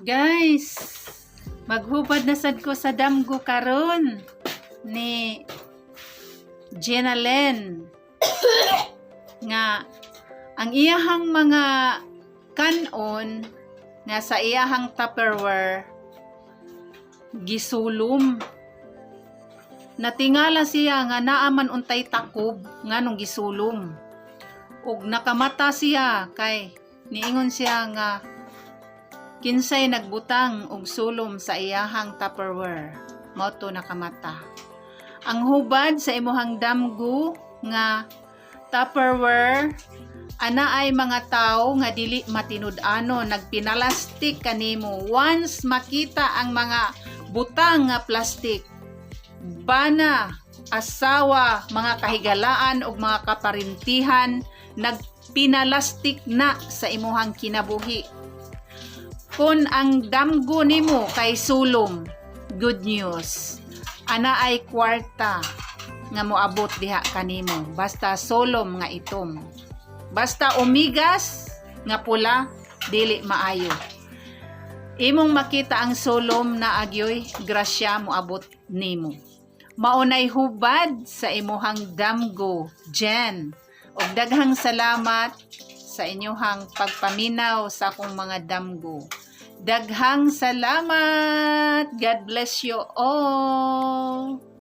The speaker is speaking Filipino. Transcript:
Guys, maghubad na sad ko sa damgo karon ni Jenna Len. Nga ang iyahang mga kanon nga sa iyahang Tupperware gisulom. Natingala siya nga naaman untay takob nga nung gisulom. Ug nakamata siya kay niingon siya nga kinsay nagbutang og sulom sa iyahang Tupperware? Mao to nakamata ang hubad sa imuhang damgo nga Tupperware ana ay mga tao nga dili matinud-ano nagpinalastik kanimo. Once makita ang mga butang nga plastik bana asawa mga kahigalaan ug mga kaparintihan nagpinalastik na sa imuhang kinabuhi kung ang damgo nimo kay sulom. Good news. Ana ay kwarta nga moabot diha kanimo. Basta solom nga itom. Basta umigas nga pula dili maayo. Imong makita ang solom na agyoy grasya moabot nimo. Maunay hubad sa imuhang damgo Jen. Ug daghang salamat sa inyuhang pagpaminaw sa akong mga damgo daghang salamat. God bless you all